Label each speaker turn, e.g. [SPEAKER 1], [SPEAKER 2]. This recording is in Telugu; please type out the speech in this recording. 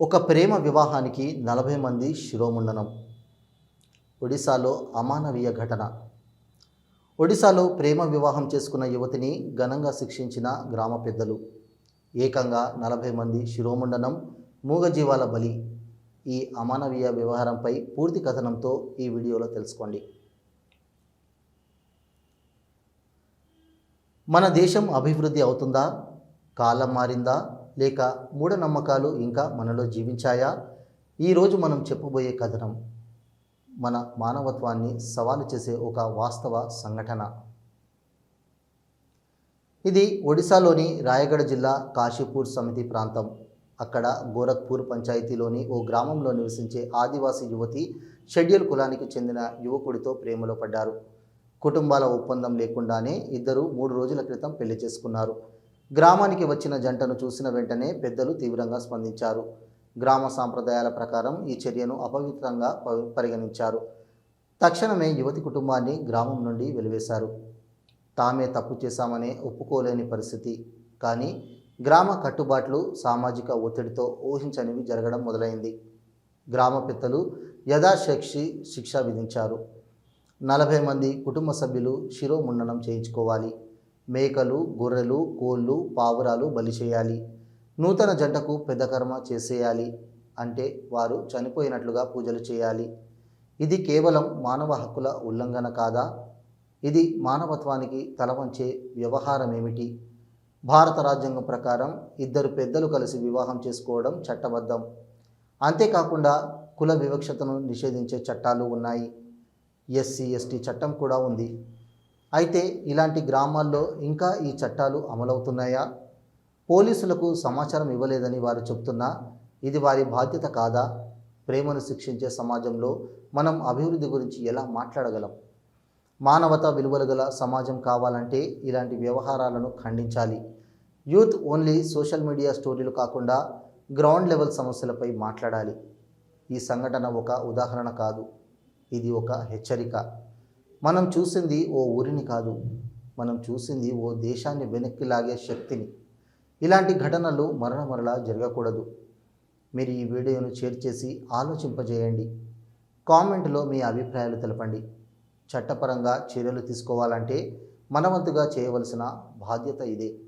[SPEAKER 1] ఒక ప్రేమ వివాహానికి నలభై మంది శిరోముండనం. ఒడిశాలో అమానవీయ ఘటన. ఒడిశాలో ప్రేమ వివాహం చేసుకున్న యువతిని ఘనంగా శిక్షించిన గ్రామ పెద్దలు. ఏకంగా నలభై మంది శిరోముండనం మూగజీవాల బలి. ఈ అమానవీయ వ్యవహారంపై పూర్తి కథనంతో ఈ వీడియోలో తెలుసుకోండి. మన దేశం అభివృద్ధి అవుతుందా? కాలం మారిందా? లేక మూఢనమ్మకాలు ఇంకా మనలో జీవించాయా? ఈరోజు మనం చెప్పబోయే కథనం మన మానవత్వాన్ని సవాలు చేసే ఒక వాస్తవ సంఘటన. ఇది ఒడిశాలోని రాయగఢ జిల్లా కాశీపూర్ సమితి ప్రాంతం. అక్కడ గోరఖ్పూర్ పంచాయతీలోని ఓ గ్రామంలో నివసించే ఆదివాసీ యువతి షెడ్యూల్ కులానికి చెందిన యువకుడితో ప్రేమలో పడ్డారు. కుటుంబాల ఒప్పందం లేకుండానే ఇద్దరు మూడు రోజుల క్రితం పెళ్ళి చేసుకున్నారు. గ్రామానికి వచ్చిన జంటను చూసిన వెంటనే పెద్దలు తీవ్రంగా స్పందించారు. గ్రామ సాంప్రదాయాల ప్రకారం ఈ చర్యను అపవిత్రంగా ప- పరిగణించారు. తక్షణమే యువతి కుటుంబాన్ని గ్రామం నుండి వెలివేశారు. తామే తప్పు చేశామనే ఒప్పుకోలేని పరిస్థితి. కానీ గ్రామ కట్టుబాట్లు సామాజిక ఒత్తిడితో ఊహించనివి జరగడం మొదలైంది. గ్రామ పెద్దలు యథాశక్షి శిక్ష విధించారు. నలభై మంది కుటుంబ సభ్యులు శిరోముండనం చేయించుకోవాలి. మేకలు గొర్రెలు కోళ్ళు పావురాలు బలి చేయాలి. నూతన జంటకు పెద్ద కర్మ చేసేయాలి అంటే వారు చనిపోయినట్లుగా పూజలు చేయాలి. ఇది కేవలం మానవ హక్కుల ఉల్లంఘన కాదా? ఇది మానవత్వానికి తలవంచే వ్యవహారం ఏమిటి భారత రాజ్యాంగం ప్రకారం ఇద్దరు పెద్దలు కలిసి వివాహం చేసుకోవడం చట్టబద్ధం. అంతేకాకుండా కుల వివక్షతను నిషేధించే చట్టాలు ఉన్నాయి. ఎస్సీ ఎస్టీ చట్టం కూడా ఉంది. అయితే ఇలాంటి గ్రామాల్లో ఇంకా ఈ చట్టాలు అమలవుతున్నాయా? పోలీసులకు సమాచారం ఇవ్వలేదని వారు చెప్తున్నా ఇది వారి బాధ్యత కాదా? ప్రేమను శిక్షించే సమాజంలో మనం అభివృద్ధి గురించి ఎలా మాట్లాడగలం? మానవతా విలువలు గల సమాజం కావాలంటే ఇలాంటి వ్యవహారాలను ఖండించాలి. యూత్ ఓన్లీ సోషల్ మీడియా స్టోరీలు కాకుండా గ్రౌండ్ లెవెల్ సమస్యలపై మాట్లాడాలి. ఈ సంఘటన ఒక ఉదాహరణ కాదు. ఇది ఒక హెచ్చరిక. మనం చూసింది ఓ ఊరిని కాదు. మనం చూసింది ఓ దేశాన్ని వెనక్కి లాగే శక్తిని. ఇలాంటి ఘటనలు మరణ మరలా జరగకూడదు. మీరు ఈ వీడియోను షేర్ చేసి ఆలోచింపజేయండి. కామెంట్లో మీ అభిప్రాయాలు తెలపండి. చట్టపరంగా చర్యలు తీసుకోవాలంటే మనవంతుగా చేయవలసిన బాధ్యత ఇదే.